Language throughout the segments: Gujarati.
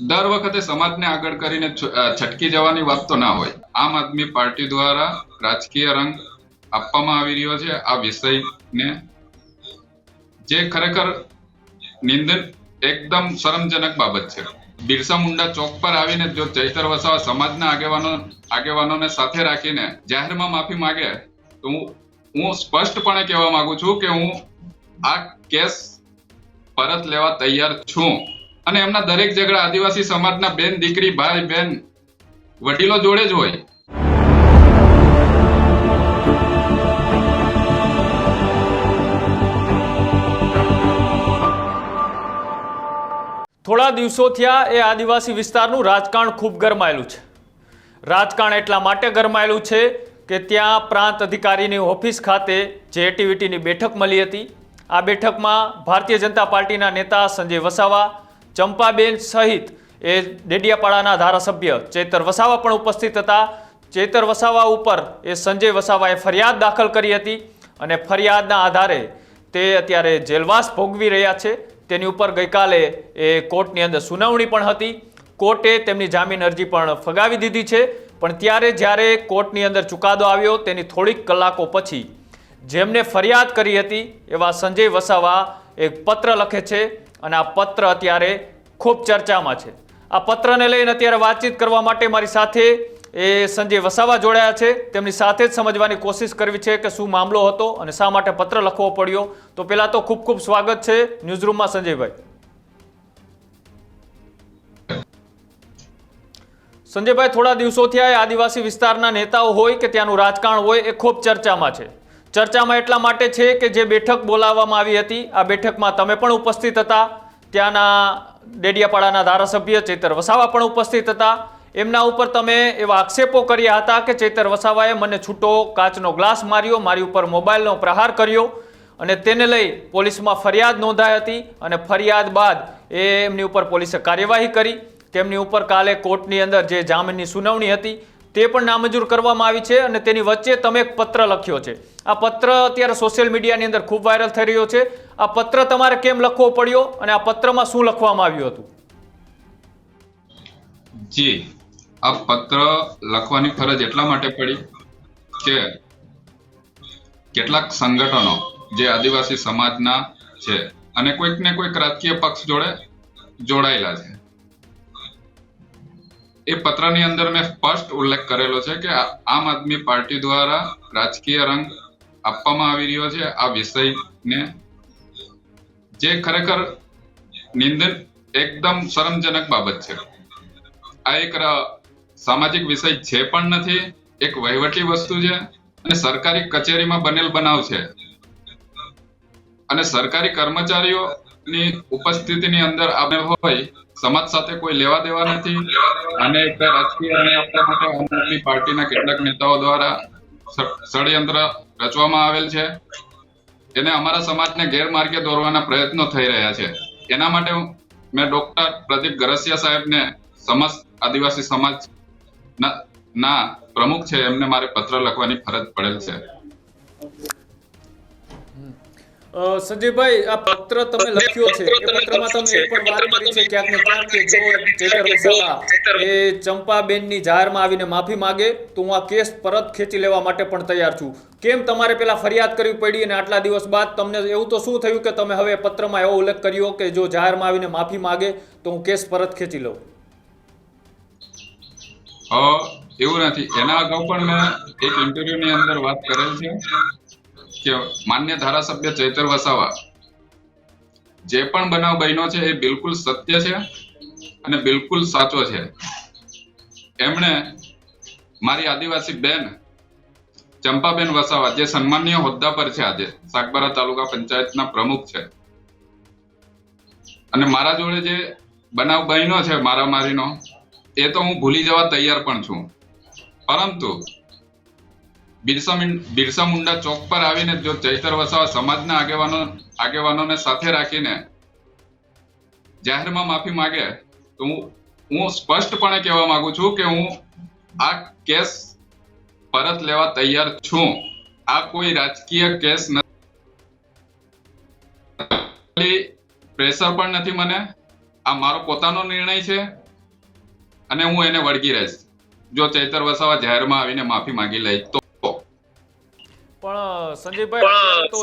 દર વખતે સમાજને આગળ કરીને છટકી જવાની વાત તો ના હોય. આમ આદમી પાર્ટી દ્વારા રાજકીય રંગ આપવામાં આવી રહ્યો છે. આ વિષયને જે ખરેખર નિંદન એકદમ શરમજનક બાબત છે. બિરસા મુંડા ચોક પર આવીને જો ચૈતર વસાવા સમાજના આગેવાનો આગેવાનોને સાથે રાખીને જાહેરમાં માફી માંગે, તો હું હું સ્પષ્ટપણે કહેવા માંગુ છું કે હું આ કેસ પરત લેવા તૈયાર છું. અને એમના દરેક ઝઘડા આદિવાસી સમાજના બેન, દીકરી, ભાઈ, બેન, વડીલો જોડે જ હોય. થોડા દિવસો થયા એ આદિવાસી વિસ્તારનું રાજકારણ ખૂબ ગરમાયેલું છે. રાજકારણ એટલા માટે ગરમાયેલું છે કે ત્યાં પ્રાંત અધિકારીની ઓફિસ ખાતે જે એટીવીટીની બેઠક મળી હતી. આ બેઠકમાં ભારતીય જનતા પાર્ટીના નેતા સંજય વસાવા ચંપાબેન સહિત એ ડેડિયાપાડાના ધારાસભ્ય ચેતર વસાવા પણ ઉપસ્થિત હતા. ચેતર વસાવા ઉપર એ સંજય વસાવાએ ફરિયાદ દાખલ કરી હતી અને ફરિયાદના આધારે તે અત્યારે જેલવાસ ભોગવી રહ્યા છે. તેની ઉપર ગઈકાલે એ કોર્ટની અંદર સુનાવણી પણ હતી. કોર્ટે તેમની જામીન અરજી પણ ફગાવી દીધી છે. પણ ત્યારે જ્યારે કોર્ટની અંદર ચુકાદો આવ્યો તેની થોડીક કલાકો પછી જેમને ફરિયાદ કરી હતી એવા સંજય વસાવા એક પત્ર લખે છે. અને આ પત્ર અત્યારે ખૂબ ચર્ચામાં છે. આ પત્રને લઈને અત્યારે વાતચીત કરવા માટે મારી સાથે એ સંજય વસાવા જોડાયા છે. તેમની સાથે જ સમજવાની કોશિશ કરવી છે કે શું મામલો હતો અને શા માટે પત્ર લખવો પડ્યો. તો પહેલાં તો ખૂબ ખૂબ સ્વાગત છે ન્યૂઝરૂમમાં સંજયભાઈ. સંજયભાઈ, થોડા દિવસોથી આ આદિવાસી વિસ્તારના નેતાઓ હોય કે ત્યાંનું રાજકારણ હોય એ ખૂબ ચર્ચામાં છે. ચર્ચામાં એટલા માટે છે કે જે બેઠક બોલાવવામાં આવી હતી, આ બેઠકમાં તમે પણ ઉપસ્થિત હતા. ત્યાંના ડેડિયાપાડાના ધારાસભ્ય ચેતર વસાવા પણ ઉપસ્થિત હતા. એમના ઉપર તમે એવા આક્ષેપો કર્યા હતા કે ચેતર વસાવાએ મને છૂટો કાચનો ગ્લાસ માર્યો, મારી ઉપર મોબાઈલનો પ્રહાર કર્યો અને તેને લઈ પોલીસમાં ફરિયાદ નોંધાઈ હતી અને ફરિયાદ બાદ એ એમની ઉપર પોલીસે કાર્યવાહી કરી. તેમની ઉપર કાલે કોર્ટની અંદર જે જામીનની સુનાવણી હતી તે પણ નામંજૂર કરવામાં આવી છે અને તેની વચ્ચે તમે એક પત્ર લખ્યો છે. આ પત્ર અત્યારે સોશિયલ મીડિયાની અંદર ખૂબ વાયરલ થઈ રહ્યો છે. આ પત્ર તમારે કેમ લખવો પડ્યો અને આ પત્રમાં શું લખવામાં આવ્યું હતું? જી, આ પત્ર લખવાની ફરજ એટલા માટે પડી કે કેટલાક સંગઠનો જે આદિવાસી સમાજના છે અને કોઈક ને કોઈક રાજકીય પક્ષ જોડે જોડાયેલા છે. એ પત્રની અંદર મેં સ્પષ્ટ ઉલ્લેખ કરેલો છે કે આમ આદમી પાર્ટી દ્વારા રાજકીય રંગ આપવામાં આવી રહ્યો છે. આ વિષયને જે ખરેખર નિંદન એકદમ શરમજનક બાબત છે. આ એક સામાજિક વિષય છે પણ નથી, એક વહીવટી વસ્તુ છે અને સરકારી કચેરીમાં બનેલ બનાવ છે. અને સરકારી કર્મચારીઓની ઉપસ્થિતિની અંદર આપણે હોય, સમાજ સાથે કોઈ લેવા દેવા નથી. અને રાજકીય અને આપણા માટે આમ પાર્ટીના કેટલાક નેતાઓ દ્વારા ષડયંત્ર રચવામાં આવેલ છે. એને અમારા સમાજને ગેરમાર્ગે દોરવાના પ્રયત્નો થઈ રહ્યા છે. એના માટે મેં ડોક્ટર પ્રદીપ ગરસિયા સાહેબને સમસ્ત આદિવાસી સમાજ ના ના પ્રમુખ છે, એમને મારે પત્ર લખવાની ફરજ પડેલ છે. સંજયભાઈ આ પત્ર તમે લખ્યો છે એ પત્રમાં તમે એ પણ વાત કરી છે ક્યાંક ને ક્યાંક કે જો ચેતર વસાવા એ ચંપાબેનની જાહેરમાં આવીને માફી માંગે તો હું આ કેસ પરત ખેંચી લેવા માટે પણ તૈયાર છું. કેમ તમારે પેલા ફરિયાદ કરવી પડી અને આટલા દિવસ બાદ તમને એવું તો શું થયું કે તમે હવે પત્રમાં એવો ઉલ્લેખ કર્યો કે જો જાહેરમાં આવીને માફી માંગે તો હું કેસ પરત ખેંચી લઉં? એવું નથી. એના અગાઉ પણ મેં એક ઇન્ટરવ્યુની અંદર વાત કરેલ છે. કે માન્ય ધારાસભ્ય ચૈતર વસાવા. જે પણ બનાવ બન્યો છે એ બિલકુલ સત્ય છે અને બિલકુલ સાચો છે. એમણે મારી આદિવાસી બેન ચંપાબેન વસાવા, જે સન્માનીય હોદ્દા પર છે આજે, સાગબારા તાલુકા પંચાયતના પ્રમુખ છે. અને મારા જોડે જે બનાવ બન્યો છે, મારામારીનો, એ તો હું ભૂલી જવા તૈયાર પણ છું. પરંતુ બિરસા બિરસા મુંડા ચોક પર આવીને જો ચૈતર વસાવા સમાજના આગેવાનો, આગેવાનોને સાથે રાખીને જાહેરમાં માફી માંગે, તો હું હું સ્પષ્ટપણે કહેવા માંગુ છું કે હું આ કેસ પરત લેવા તૈયાર છું. આ કોઈ રાજકીય કેસ નથી પ્રેશર પણ નથી મને. આ મારો પોતાનો નિર્ણય છે અને હું એને વળગી રહીશ. જો ચૈતર વસાવા જાહેરમાં આવીને માફી માંગી લે તો. પણ સંજયભાઈ તો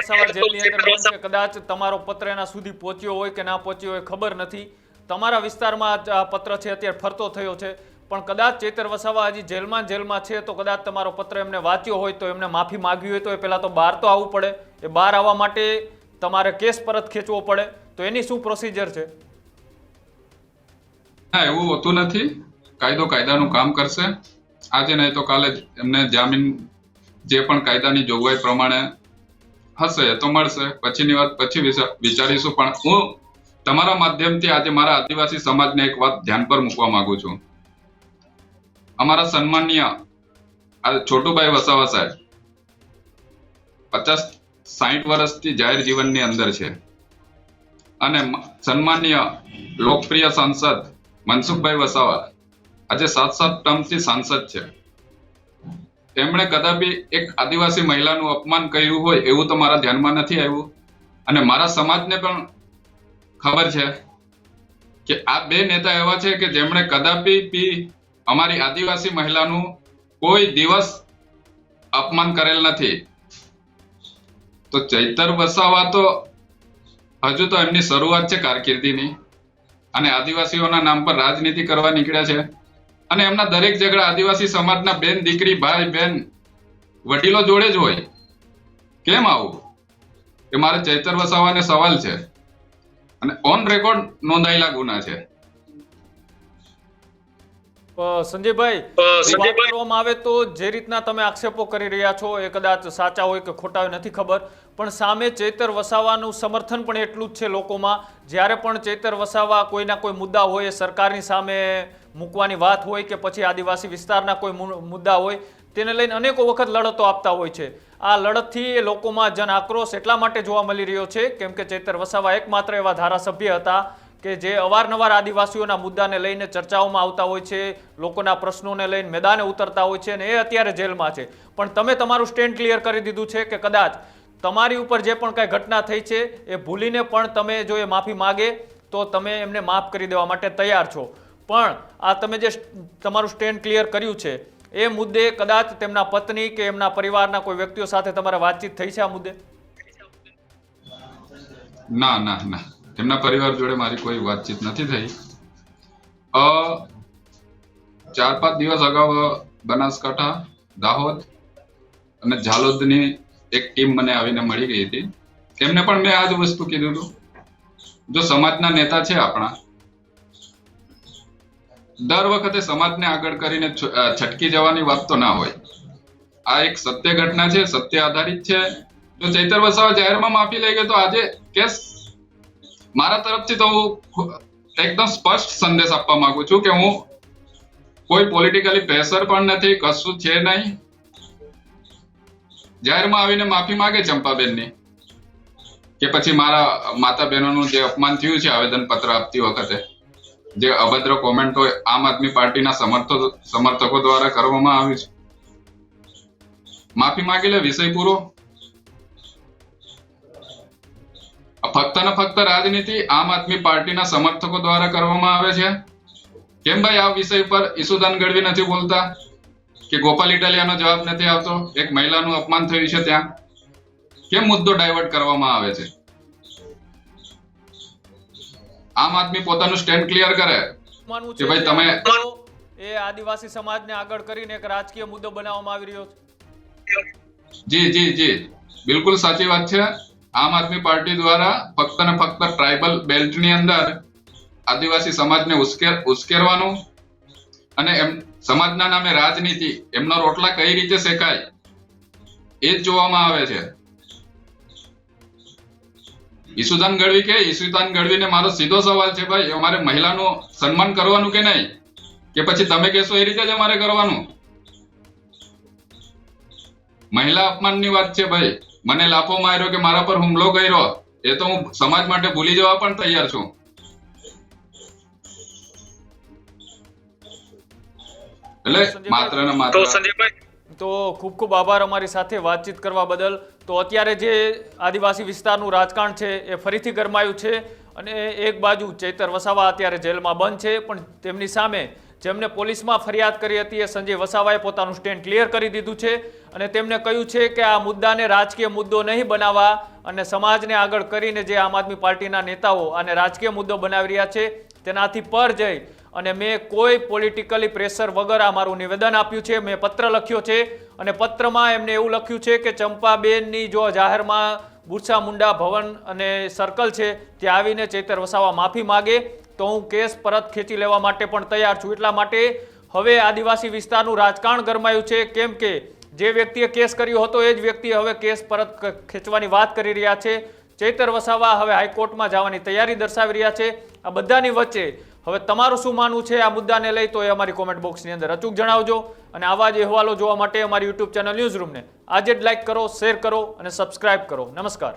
વસાવા જેલની અંદર કદાચ તમારો પત્ર એના સુધી પહોંચ્યો હોય કે ના પહોંચ્યો હોય ખબર નથી. તમારા વિસ્તારમાં આ પત્ર છે અત્યારે ફરતો થયો છે. પણ કદાચ ચેતર વસાવા હજી જેલમાં જેલમાં છે તો કદાચ તમારો પત્ર એમને વાંચ્યો હોય તો એમને માફી માગવી હોય તો એ પહેલાં તો બહાર તો આવવું પડે. એ બહાર આવવા માટે તમારે કેસ પરત ખેંચવો પડે. તો એની શું પ્રોસિજર છે? ના એવું હોતું નથી. કાયદો કાયદાનું કામ કરશે. આજે નહીં તો કાલે એમને જામીન જે પણ કાયદાની જોગવાઈ પ્રમાણે હશે તો મળશે. પછીની વાત પછી વિચારીશું. પણ હું તમારા માધ્યમથી આજે મારા આદિવાસી સમાજને એક વાત ધ્યાન પર મૂકવા માંગુ છું. અમારા સન્માનીય છોટુભાઈ વસાવા સાહેબ પચાસ સાહીઠ વર્ષથી જાહેર જીવનની અંદર છે. અને સન્માનીય લોકપ્રિય સાંસદ મનસુખભાઈ વસાવા આજે સાત સાત ટર્મથી સાંસદ છે. તેમણે કદાપી એક આદિવાસી મહિલાનું અપમાન કર્યું હોય એવું તો મારા ધ્યાનમાં નથી આવ્યું. અને મારા સમાજને પણ ખબર છે કે આ બે નેતા એવા છે કે જેમણે કદાપી પી અમારી આદિવાસી મહિલાનું કોઈ દિવસ અપમાન કરેલ નથી. તો ચૈતર વસાવા તો હજુ તો એમની શરૂઆત છે કારકિર્દીની. અને આદિવાસીઓના નામ પર રાજનીતિ કરવા નીકળ્યા છે. અને એમના દરેક ઝઘડા આદિવાસી સમાજના બેન દીકરી ભાઈ બેન વડીલો જોડે જ હોય. કેમ આવું? એ મારે ચૈતર વસાવાને સવાલ છે. અને ઓન રેકોર્ડ નોંધાયેલા ગુના છે. સંજયભાઈ કરવામાં આવે તો જે રીતના તમે આક્ષેપો કરી રહ્યા છો એ કદાચ સાચા હોય કે ખોટા હોય નથી ખબર. પણ સામે ચૈતર વસાવાનું સમર્થન પણ એટલું જ છે લોકોમાં. જ્યારે પણ ચૈતર વસાવા કોઈના કોઈ મુદ્દા હોય સરકારની સામે મૂકવાની વાત હોય કે પછી આદિવાસી વિસ્તારના કોઈ મુદ્દા હોય, તેને લઈને અનેકો વખત લડતો આપતા હોય છે. આ લડતથી એ લોકોમાં જન આક્રોશ એટલા માટે જોવા મળી રહ્યો છે, કેમ કે ચેતર વસાવા એકમાત્ર એવા ધારાસભ્ય હતા કે જે અવારનવાર આદિવાસીઓના મુદ્દાને લઈને ચર્ચાઓમાં આવતા હોય છે, લોકોના પ્રશ્નોને લઈને મેદાને ઉતરતા હોય છે અને એ અત્યારે જેલમાં છે. પણ તમે તમારું સ્ટેન્ડ ક્લિયર કરી દીધું છે કે કદાચ તમારી ઉપર જે પણ કાંઈ ઘટના થઈ છે, એ ભૂલીને પણ તમે જો એ માફી માગે, તો તમે એમને માફ કરી દેવા માટે તૈયાર છો. પણ આ તમે જે તમારું સ્ટેન્ડ ક્લિયર કર્યું છે, એ મુદ્દે કદાચ તેમના પત્ની કે એમના પરિવારના કોઈ વ્યક્તિઓ સાથે તમારે વાતચીત થઈ છે આ મુદ્દે? ના ના ના. તેમના પરિવાર જોડે મારી કોઈ વાતચીત નથી થઈ. અ, ચાર, પાંચ દિવસ અગાઉ બનાસકાંઠા, દાહોદ અને ઝાલોદની એક ટીમ મને આવીને મળી ગઈ હતી. તેમને પણ મેં આ જ વસ્તુ કીધું હતું. જો સમાજના નેતા છે આપણા દર વખતે સમાજને આગળ કરીને છટકી જવાની વાત તો ના હોય. આ એક સત્ય ઘટના છે, સત્ય આધારિત છે. જો ચૈતર વસાવા જાહેરમાં માફી લઈ ગયો તો આજે કેસ? મારા તરફથી તો હું એકદમ સ્પષ્ટ સંદેશ આપવા માંગુ છું કે હું કોઈ પોલિટિકલી પ્રેશર પણ નથી, કશું છે નહીં. જાહેરમાં આવીને માફી માંગે ચંપાબેનની, કે પછી મારા માતા બહેનોનું જે અપમાન થયું છે આવેદન પત્ર આપતી વખતે. જે અભદ્ર કોમેન્ટો આમ આદમી પાર્ટીના સમર્થકો સમર્થકો દ્વારા કરવામાં આવી છે. માફી માંગી લે, વિષય પૂરો. ફક્ત ને ફક્ત રાજનીતિ આમ આદમી પાર્ટીના સમર્થકો દ્વારા કરવામાં આવે છે. કેમ ભાઈ આ વિષય પર ઈસુદાન ગઢવી નથી બોલતા? કે ગોપાલ ઇટાલિયાનો જવાબ નથી આવતો? એક મહિલાનું અપમાન થયું છે ત્યાં. કેમ મુદ્દો ડાયવર્ટ કરવામાં આવે છે? આમ આદમી પોતાનું સ્ટેન્ડ ક્લિયર કરે. માનવું કે ભાઈ તમે- એ આદિવાસી સમાજને આગળ કરીને એક રાજકીય મુદ્દો બનાવવામાં આવી રહ્યો છે? જી જી જી. બિલકુલ સાચી વાત છે. આમ આદમી પાર્ટી દ્વારા ફક્ત ને ફક્ત ટ્રાઇબલ બેલ્ટની અંદર આદિવાસી સમાજને ઉશ્કેર ઉશ્કેરવાનું અને એમ સમાજના નામે રાજનીતિ એમના રોટલા કઈ રીતે શેકાય એ જ જોવામાં આવે છે. ઈસુદાન ગઢવી કે ઈસુદાન ગઢવીને મારો સીધો સવાલ છે ભાઈ અમારે મહિલાનું સન્માન કરવાનું કે નહીં? કે પછી તમે કહેશો એ રીતે જ અમારે કરવાનું? મહિલા અપમાનની વાત છે ભાઈ. મને લાફો માર્યો કે મારા પર હુમલો કર્યો. એ તો હું સમાજ માટે ભૂલી જવા પણ તૈયાર છું. એટલે માત્ર ને માત્ર તો ખૂબ ખૂબ આભાર અમારી સાથે વાતચીત કરવા બદલ. તો અત્યારે જે આદિવાસી વિસ્તારનું રાજકારણ છે એ ફરીથી ગરમાયું છે અને એક બાજુ ચૈતર વસાવા અત્યારે જેલમાં બંધ છે, પણ તેમની સામે જેમને પોલીસમાં ફરિયાદ કરી હતી એ સંજય વસાવાએ પોતાનું સ્ટેન્ડ ક્લિયર કરી દીધું છે અને તેમણે કહ્યું છે કે આ મુદ્દાને રાજકીય મુદ્દો નહીં બનાવવા અને સમાજને આગળ કરીને જે આમ આદમી પાર્ટીના નેતાઓ આને રાજકીય મુદ્દો બનાવી રહ્યા છે, તેનાથી પર જઈ અને મેં કોઈ પોલિટિકલી પ્રેશર વગર આ મારું નિવેદન આપ્યું છે, મેં પત્ર લખ્યો છે અને પત્રમાં એમને એવું લખ્યું છે કે ચંપાબેનની જો જાહેરમાં બુરસા મુંડા ભવન અને સર્કલ છે ત્યાં આવીને ચેતર વસાવા માફી માગે, તો હું કેસ પરત ખેંચી લેવા માટે પણ તૈયાર છું. એટલા માટે હવે આદિવાસી વિસ્તારનું રાજકારણ ગરમાયું છે, કેમ કે જે વ્યક્તિએ કેસ કર્યો હતો, એ જ વ્યક્તિ હવે કેસ પરત ખેંચવાની વાત કરી રહ્યા છે. ચૈતર વસાવા હવે હાઈકોર્ટમાં જવાની તૈયારી દર્શાવી રહ્યા છે. આ બધાની વચ્ચે હવે તમારું શું માનવું છે? આ મુદ્દાને લઈ તો એ અમારી કોમેન્ટ બોક્સની અંદર અચૂક જણાવજો. અને આવા જ અહેવાલો જોવા માટે અમારી યુટ્યુબ ચેનલ ન્યૂઝ રૂમને આજે જ લાઈક કરો શેર કરો અને સબસ્ક્રાઇબ કરો. નમસ્કાર.